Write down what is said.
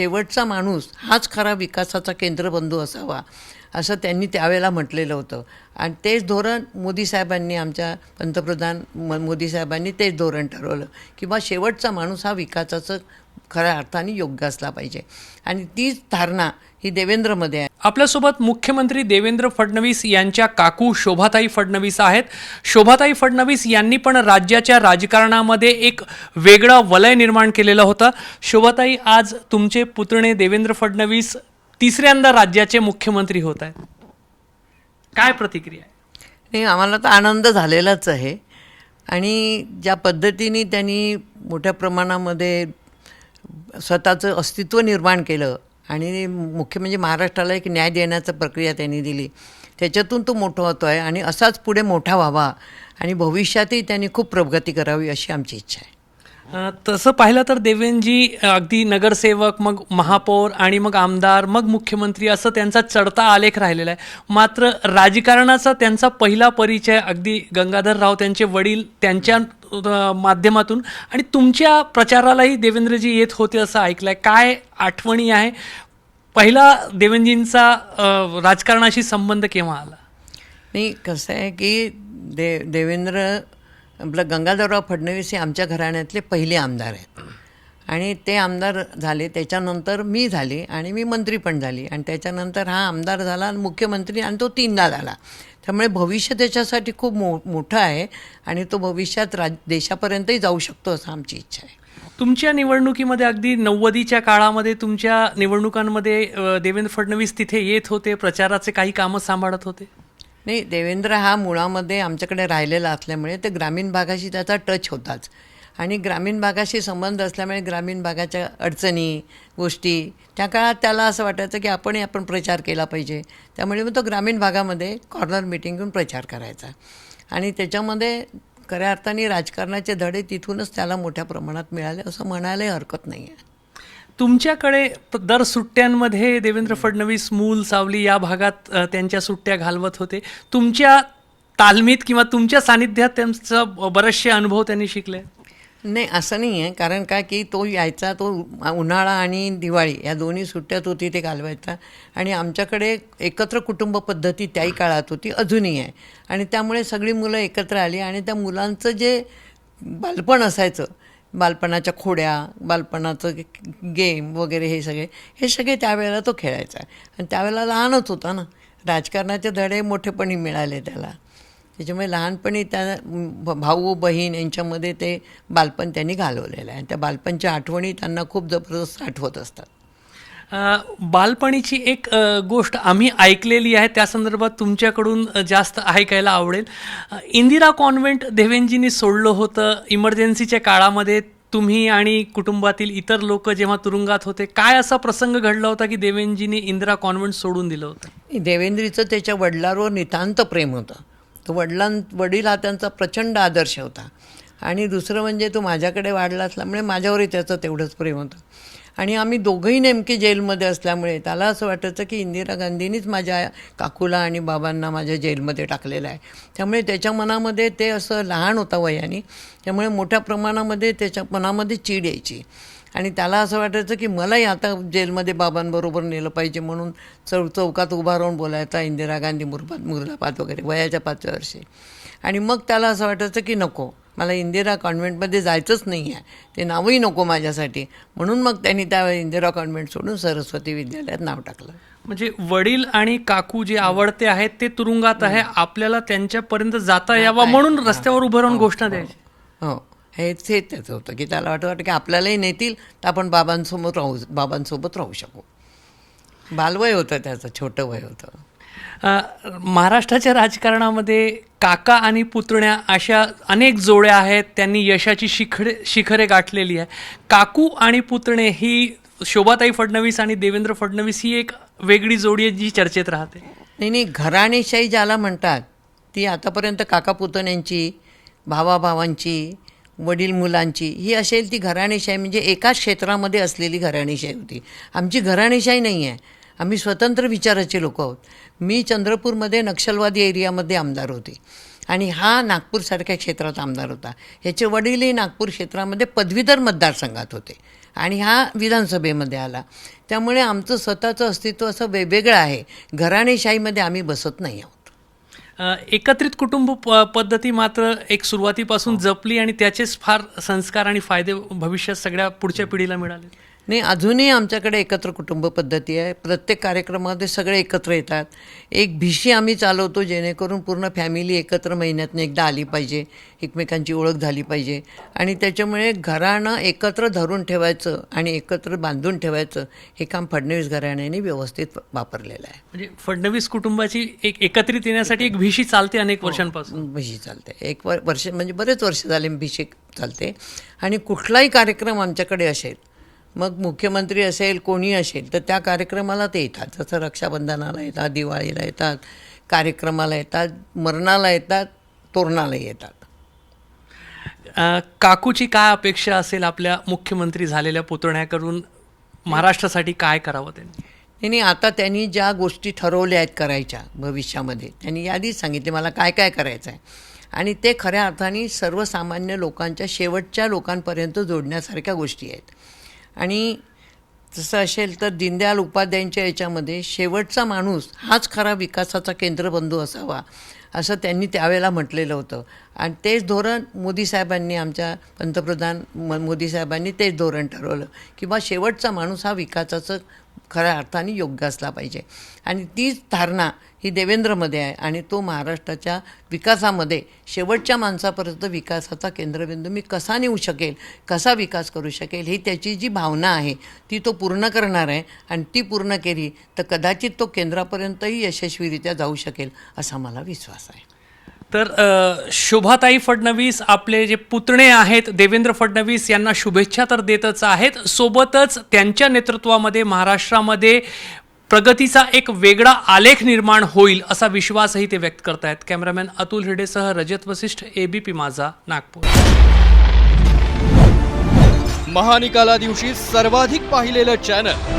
शेवटचा माणूस हाच खरा विकासाचा केंद्रबंधू असावा असं त्यांनी त्यावेळेला म्हटलेलं होतं. आणि तेच धोरण मोदी साहेबांनी आमच्या पंतप्रधान म मोदी साहेबांनी तेच धोरण ठरवलं की बा शेवटचा माणूस हा विकासाचं खऱ्या अर्थाने योग्य असला पाहिजे. आणि तीच धारणा ही देवेंद्रमध्ये आहे आपल्यासोबत मुख्यमंत्री देवेंद्र फडणवीस यांच्या काकू शोभाताई फडणवीस आहेत. शोभाताई फडणवीस यांनी पण राज्याच्या राजकारणामध्ये एक वेगळं वलय निर्माण केलेलं होतं. शोभाताई आज तुमचे पुतणे देवेंद्र फडणवीस तिसऱ्यांदा राज्याचे मुख्यमंत्री होत आहेत. काय प्रतिक्रिया नाही आम्हाला तर आनंद झालेलाच आहे. आणि ज्या पद्धतीने त्यांनी मोठ्या प्रमाणामध्ये स्वतःचं अस्तित्व निर्माण केलं आणि मुख्य म्हणजे महाराष्ट्राला एक न्याय देण्याचं प्रक्रिया त्यांनी दिली. त्याच्यातून तो मोठा होतो आहे आणि असाच पुढे मोठा व्हावा आणि भविष्यातही त्यांनी खूप प्रगती करावी अशी आमची इच्छा आहे. तसं पाहिलं तर देवेनजी अगदी नगरसेवक मग महापौर आणि मग आमदार मग मुख्यमंत्री असं त्यांचा चढता आलेख राहिलेला आहे. मात्र राजकारणाचा त्यांचा पहिला परिचय अगदी गंगाधर राव त्यांचे वडील त्यांच्या माध्यमातून आणि तुमच्या प्रचारालाही देवेंद्रजी येत होते असं ऐकलंय. काय आठवणी आहे? पहिला देवेंजींचा राजकारणाशी संबंध केव्हा आला? नाही कसं आहे की दे देवेंद्र आपलं गंगाधरराव फडणवीस हे आमच्या घराण्यातले पहिले आमदार आहेत. आणि ते आमदार झाले त्याच्यानंतर मी झाले आणि मी मंत्री पण झाली. आणि त्याच्यानंतर हा आमदार झाला आणि मुख्यमंत्री आणि तो तीनदा झाला. त्यामुळे भविष्य त्याच्यासाठी खूप मो मोठं आहे आणि तो भविष्यात राज देशापर्यंतही जाऊ शकतो असं आमची इच्छा आहे. तुमच्या निवडणुकीमध्ये अगदी नव्वदीच्या काळामध्ये तुमच्या निवडणुकांमध्ये देवेंद्र फडणवीस तिथे येत होते प्रचाराचे काही कामं सांभाळत होते? नाही देवेंद्र हा मुळामध्ये आमच्याकडे राहिलेला असल्यामुळे ते ग्रामीण भागाशी त्याचा टच होताच. आणि ग्रामीण भागाशी संबंध असल्यामुळे ग्रामीण भागाच्या अडचणी गोष्टी त्या काळात त्याला असं वाटायचं की आपणही आपण प्रचार केला पाहिजे. त्यामुळे मग तो ग्रामीण भागामध्ये कॉर्नर मिटिंग घेऊन प्रचार करायचा. आणि त्याच्यामध्ये खऱ्या अर्थाने राजकारणाचे धडे तिथूनच त्याला मोठ्या प्रमाणात मिळाले असं म्हणायलाही हरकत नाही आहे तुमच्याकडे दर सुट्ट्यांमध्ये देवेंद्र फडणवीस मूल सावली या भागात त्यांच्या सुट्ट्या घालवत होते. तुमच्या तालमीत किंवा तुमच्या सानिध्यात त्यांचा बरेचसे अनुभव त्यांनी शिकले? नाही असं नाही आहे कारण काय की तो यायचा तो उन्हाळा आणि दिवाळी या दोन्ही सुट्ट्यात होती ते घालवायचा. आणि आमच्याकडे एकत्र कुटुंब पद्धती त्याही काळात होती अजूनही आहे. आणि त्यामुळे सगळी मुलं एकत्र आली आणि त्या मुलांचं जे बालपण असायचं बालपणाच्या खोड्या बालपणाचं गेम वगैरे हे सगळे हे सगळे त्यावेळेला तो खेळायचा. आणि त्यावेळेला लहानच होता ना. राजकारणाचे धडे मोठेपणी मिळाले त्याला. त्याच्यामुळे लहानपणी त्या भाऊ बहीण यांच्यामध्ये ते बालपण त्यांनी घालवलेलं आहे. त्या बालपणच्या आठवणी त्यांना खूप जबरदस्त आठवत असतात. बालपणीची एक गोष्ट आम्ही ऐकलेली आहे त्या संदर्भात तुमच्याकडून जास्त ऐकायला आवडेल. इंदिरा कॉन्व्हेंट देवेंजींनी सोडलं होतं इमर्जन्सीच्या काळामध्ये. तुम्ही आणि कुटुंबातील इतर लोक जेव्हा तुरुंगात होते काय असा प्रसंग घडला होता की देवेंजींनी इंदिरा कॉन्व्हेंट सोडून दिलं होतं? देवेंद्रीचं त्याच्या वडिलांवर नितांत प्रेम होतं. तो वडिलां वडील हा त्यांचा प्रचंड आदर्श होता. आणि दुसरं म्हणजे तो माझ्याकडे वाढला असल्यामुळे माझ्यावरही त्याचं तेवढंच प्रेम होतं. आणि आम्ही दोघंही नेमके जेलमध्ये असल्यामुळे त्याला असं वाटायचं की इंदिरा गांधींनीच माझ्या काकूला आणि बाबांना माझ्या जेलमध्ये टाकलेलं आहे. त्यामुळे त्याच्या मनामध्ये ते असं लहान होता वयाने त्यामुळे मोठ्या प्रमाणामध्ये त्याच्या मनामध्ये चीड यायची. आणि त्याला असं वाटायचं की मलाही आता जेलमध्ये बाबांबरोबर नेलं पाहिजे म्हणून चौ चौकात उभा राहून बोलायचा इंदिरा गांधी मुर्बाद मुर्दाबाद वगैरे वयाच्या पाचव्या वर्षी. आणि मग त्याला असं वाटायचं की नको मला इंदिरा कॉन्व्हेंटमध्ये जायचंच नाही आहे ते नावही नको माझ्यासाठी. म्हणून मग त्यांनी त्यावेळी इंदिरा कॉन्व्हेंट सोडून सरस्वती विद्यालयात नाव टाकलं. म्हणजे वडील आणि काकू जे आवडते आहेत ते तुरुंगात आहे आपल्याला त्यांच्यापर्यंत जाता यावं म्हणून रस्त्यावर उभं राहून घोषणा द्यायची. हो. हेच हे त्याचं होतं की त्याला वाटतं वाटतं की आपल्यालाही नेतील तर आपण बाबांसमोर राहू बाबांसोबत राहू शकू. बालवय होतं त्याचं छोटं वय होतं. महाराष्ट्राच्या राजकारणामध्ये काका आणि पुतण्या अशा अनेक जोड्या आहेत त्यांनी यशाची शिखरे शिखरे गाठलेली आहे. काकू आणि पुतणे ही शोभाताई फडणवीस आणि देवेंद्र फडणवीस ही एक वेगळी जोडी आहे जी चर्चेत राहते. नाही नाही घराणेशाही ज्याला म्हणतात ती आतापर्यंत काका पुतण्यांची भावाभावांची वडील मुलांची ही असेल ती घराणेशाही म्हणजे एकाच क्षेत्रामध्ये असलेली घराणेशाही होती. आमची घराणेशाही नाही आहे. आम्ही स्वतंत्र विचाराचे लोक आहोत. मी चंद्रपूरमध्ये नक्षलवादी एरियामध्ये आमदार होते. आणि हा नागपूरसारख्या क्षेत्रात आमदार होता. ह्याचे वडीलही नागपूर क्षेत्रामध्ये पदवीधर मतदारसंघात होते. आणि हा विधानसभेमध्ये आला. त्यामुळे आमचं स्वतःचं अस्तित्व असं वेगवेगळं आहे. घराणेशाहीमध्ये आम्ही बसत नाही आहोत. एकत्रित कुटुंब प- पद्धती मात्र एक सुरुवातीपासून जपली आणि त्याचेच फार संस्कार आणि फायदे भविष्यात सगळ्या पुढच्या पिढीला मिळाले. नाही अजूनही आमच्याकडे एकत्र कुटुंब पद्धती आहे. प्रत्येक कार्यक्रमामध्ये सगळे एकत्र येतात. एक भिशी आम्ही चालवतो जेणेकरून पूर्ण फॅमिली एकत्र महिन्यातनं एकदा आली पाहिजे. एकमेकांची ओळख झाली पाहिजे. आणि त्याच्यामुळे घराणं एकत्र धरून ठेवायचं आणि एकत्र बांधून ठेवायचं हे काम फडणवीस घराण्याने व्यवस्थित वापरलेलं आहे. म्हणजे फडणवीस कुटुंबाची एक एकत्रित येण्यासाठी एक भीशी चालते अनेक वर्षांपासून. भिशी चालते. एक वर वर्ष म्हणजे बरेच वर्ष झाले भिशी चालते. आणि कुठलाही कार्यक्रम आमच्याकडे असेल मग मुख्यमंत्री असेल कोणी असेल तर त्या कार्यक्रमाला ते येतात. जसं रक्षाबंधनाला येतात दिवाळीला येतात कार्यक्रमाला येतात मरणाला येतात तोरणाला येतात. काकूची काय अपेक्षा असेल आपल्या मुख्यमंत्री झालेल्या पुतण्याकडून? महाराष्ट्रासाठी काय करावं त्यांनी? नाही आता त्यांनी ज्या गोष्टी ठरवल्या आहेत करायच्या भविष्यामध्ये त्यांनी यादीच सांगितली मला काय काय करायचं आहे आणि ते खऱ्या अर्थाने सर्वसामान्य लोकांच्या शेवटच्या लोकांपर्यंत जोडण्यासारख्या गोष्टी आहेत. आणि तसं असेल तर दीनदयाल उपाध्यायांच्या याच्यामध्ये शेवटचा माणूस हाच खरा विकासाचा केंद्रबंधू असावा असं त्यांनी त्यावेळेला म्हटलेलं होतं. आणि तेच धोरण मोदी साहेबांनी आमच्या पंतप्रधान म मोदी साहेबांनी तेच धोरण ठरवलं. की बा शेवटचा माणूस हा विकासाचं खऱ्या अर्थाने योग्य असला पाहिजे. आणि तीच धारणा ही देवेंद्रमध्ये आहे आणि तो महाराष्ट्राच्या विकासामध्ये शेवटच्या माणसापर्यंत विकासाचा केंद्रबिंदू मी कसा नेऊ शकेल कसा विकास करू शकेल ही त्याची जी भावना आहे ती तो पूर्ण करणार आहे आणि ती पूर्ण केली तर कदाचित तो केंद्रापर्यंतही यशस्वीरित्या जाऊ शकेल असा मला विश्वास आहे. तर शोभाताई फडणवीस आपले जे पुतणे आहेत देवेंद्र फडणवीस यांना शुभेच्छा तर देतच आहेत. सोबतच त्यांच्या नेतृत्वामध्ये महाराष्ट्रामध्ये प्रगतीचा एक वेगळा आलेख निर्माण होईल असा विश्वासही ते व्यक्त करतायत. कॅमेरामॅन अतुल हिडेसह रजत वसिष्ठ एबीपी माझा नागपूर. महानिकाला दिवशी सर्वाधिक पाहिलेलं चॅनल.